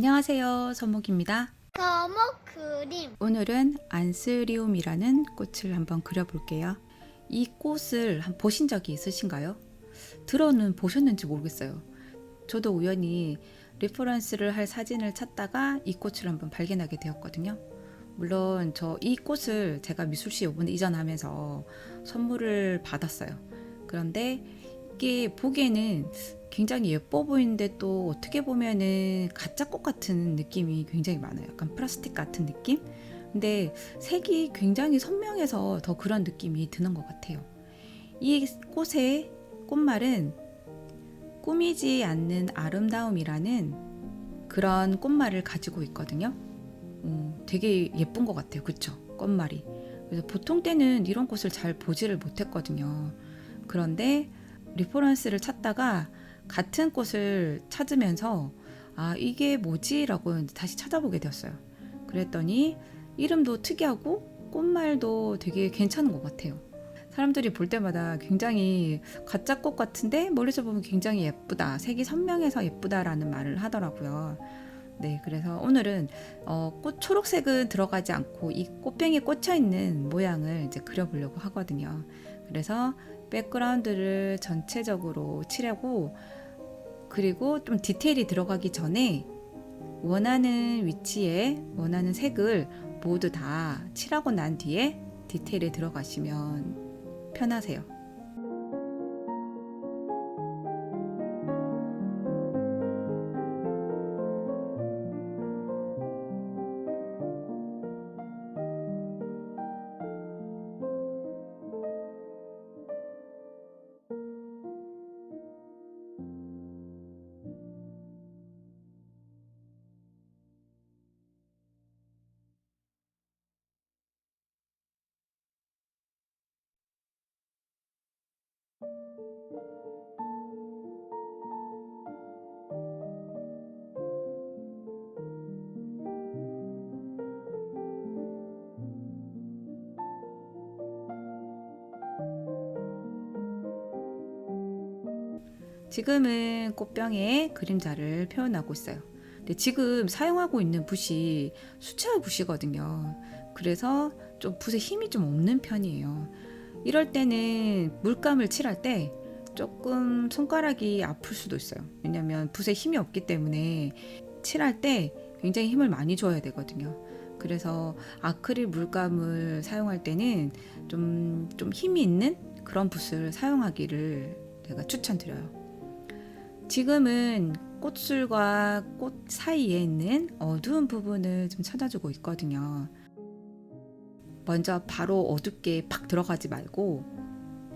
안녕하세요. 선목입니다. 서목 그림 오늘은 안스리움이라는 꽃을 한번 그려볼게요. 이 꽃을 한 보신 적이 있으신가요? 들어는 보셨는지 모르겠어요. 저도 우연히 리퍼런스를 할 사진을 찾다가 이 꽃을 한번 발견하게 되었거든요. 물론 저 이 꽃을 제가 미술시 요번에 이전하면서 선물을 받았어요. 그런데 이게 보기에는 굉장히 예뻐 보이는데 또 어떻게 보면은 가짜 꽃 같은 느낌이 굉장히 많아요. 약간 플라스틱 같은 느낌? 근데 색이 굉장히 선명해서 더 그런 느낌이 드는 것 같아요. 이 꽃의 꽃말은 꾸미지 않는 아름다움이라는 그런 꽃말을 가지고 있거든요. 어, 되게 예쁜 것 같아요. 그쵸? 꽃말이. 그래서 보통 때는 이런 꽃을 잘 보지를 못했거든요. 그런데 리퍼런스를 찾다가 같은 꽃을 찾으면서 아, 이게 뭐지라고 다시 찾아보게 되었어요. 그랬더니 이름도 특이하고 꽃말도 되게 괜찮은 것 같아요. 사람들이 볼 때마다 굉장히 가짜 꽃 같은데 멀리서 보면 굉장히 예쁘다. 색이 선명해서 예쁘다라는 말을 하더라고요. 네, 그래서 오늘은 어, 꽃 초록색은 들어가지 않고 이 꽃병에 꽂혀 있는 모양을 이제 그려보려고 하거든요. 그래서 백그라운드를 전체적으로 칠하고 그리고 좀 디테일이 들어가기 전에 원하는 위치에 원하는 색을 모두 다 칠하고 난 뒤에 디테일에 들어가시면 편하세요. 지금은 꽃병에 그림자를 표현하고 있어요. 근데 지금 사용하고 있는 붓이 수채화 붓이거든요. 그래서 좀 붓에 힘이 좀 없는 편이에요. 이럴 때는 물감을 칠할 때 조금 손가락이 아플 수도 있어요. 왜냐면 붓에 힘이 없기 때문에 칠할 때 굉장히 힘을 많이 줘야 되거든요. 그래서 아크릴 물감을 사용할 때는 좀, 좀 힘이 있는 그런 붓을 사용하기를 제가 추천드려요. 지금은 꽃술과 꽃 사이에 있는 어두운 부분을 좀 찾아주고 있거든요. 먼저 바로 어둡게 팍 들어가지 말고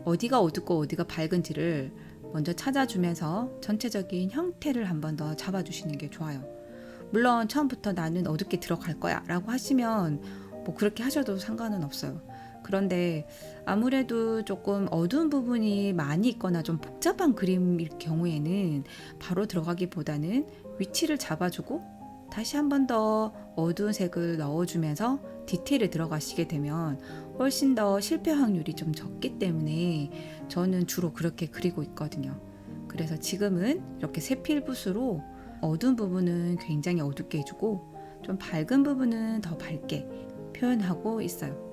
어디가 어둡고 어디가 밝은지를 먼저 찾아주면서 전체적인 형태를 한 번 더 잡아주시는 게 좋아요. 물론 처음부터 나는 어둡게 들어갈 거야 라고 하시면 뭐 그렇게 하셔도 상관은 없어요. 그런데 아무래도 조금 어두운 부분이 많이 있거나 좀 복잡한 그림일 경우에는 바로 들어가기보다는 위치를 잡아주고 다시 한 번 더 어두운 색을 넣어주면서 디테일에 들어가시게 되면 훨씬 더 실패 확률이 좀 적기 때문에 저는 주로 그렇게 그리고 있거든요. 그래서 지금은 이렇게 세필 붓으로 어두운 부분은 굉장히 어둡게 해주고 좀 밝은 부분은 더 밝게 표현하고 있어요.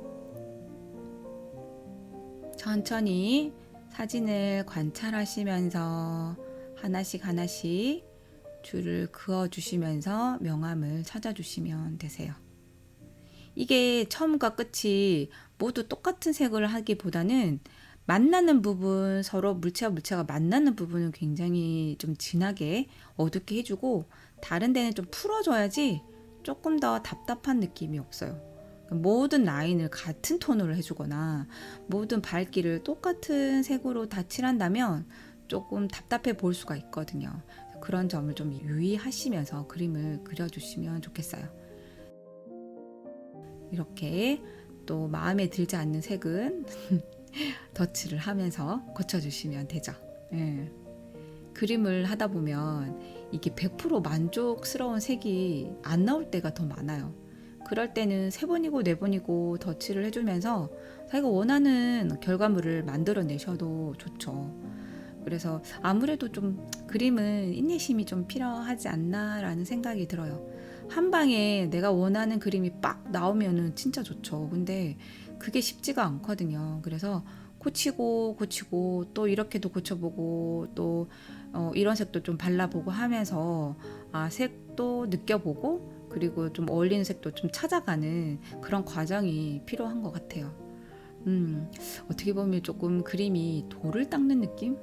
천천히 사진을 관찰하시면서 하나씩 하나씩 줄을 그어 주시면서 명암을 찾아주시면 되세요. 이게 처음과 끝이 모두 똑같은 색을 하기보다는 만나는 부분, 서로 물체와 물체가 만나는 부분은 굉장히 좀 진하게 어둡게 해주고 다른 데는 좀 풀어줘야지 조금 더 답답한 느낌이 없어요. 모든 라인을 같은 톤으로 해주거나 모든 밝기를 똑같은 색으로 다 칠한다면 조금 답답해 볼 수가 있거든요. 그런 점을 좀 유의하시면서 그림을 그려주시면 좋겠어요. 이렇게 또 마음에 들지 않는 색은 덧칠을 하면서 고쳐주시면 되죠. 예. 그림을 하다 보면 이게 100% 만족스러운 색이 안 나올 때가 더 많아요. 그럴 때는 세 번이고 네 번이고 덧칠을 해주면서 자기가 원하는 결과물을 만들어내셔도 좋죠. 그래서 아무래도 좀 그림은 인내심이 좀 필요하지 않나라는 생각이 들어요. 한 방에 내가 원하는 그림이 빡 나오면은 진짜 좋죠. 근데 그게 쉽지가 않거든요. 그래서 고치고 고치고 또 이렇게도 고쳐보고 또 어, 이런 색도 좀 발라보고 하면서 아 색도 느껴보고 그리고 좀 어울리는 색도 좀 찾아가는 그런 과정이 필요한 것 같아요. 음 어떻게 보면 조금 그림이 돌을 닦는 느낌?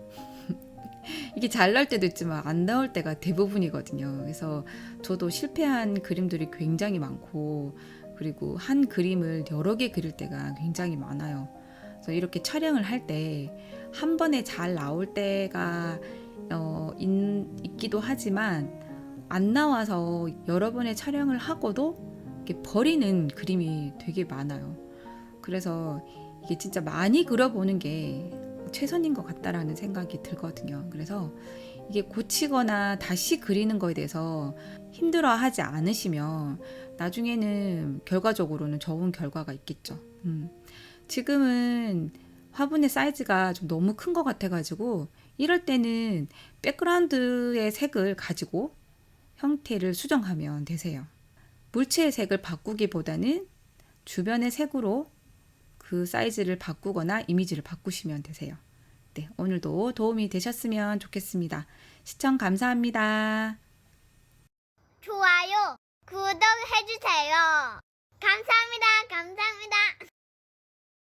이게 잘 나올 때도 있지만 안 나올 때가 대부분이거든요. 그래서 저도 실패한 그림들이 굉장히 많고 그리고 한 그림을 여러 개 그릴 때가 굉장히 많아요. 그래서 이렇게 촬영을 할 때 한 번에 잘 나올 때가 어, 있, 있기도 하지만 안 나와서 여러 번의 촬영을 하고도 이렇게 버리는 그림이 되게 많아요. 그래서 이게 진짜 많이 그려보는 게 최선인 것 같다라는 생각이 들거든요. 그래서 이게 고치거나 다시 그리는 거에 대해서 힘들어하지 않으시면 나중에는 결과적으로는 좋은 결과가 있겠죠. 음. 지금은 화분의 사이즈가 좀 너무 큰 것 같아가지고 이럴 때는 백그라운드의 색을 가지고 형태를 수정하면 되세요. 물체의 색을 바꾸기보다는 주변의 색으로 그 사이즈를 바꾸거나 이미지를 바꾸시면 되세요. 네, 오늘도 도움이 되셨으면 좋겠습니다. 시청 감사합니다. 좋아요, 구독해주세요. 감사합니다. 감사합니다.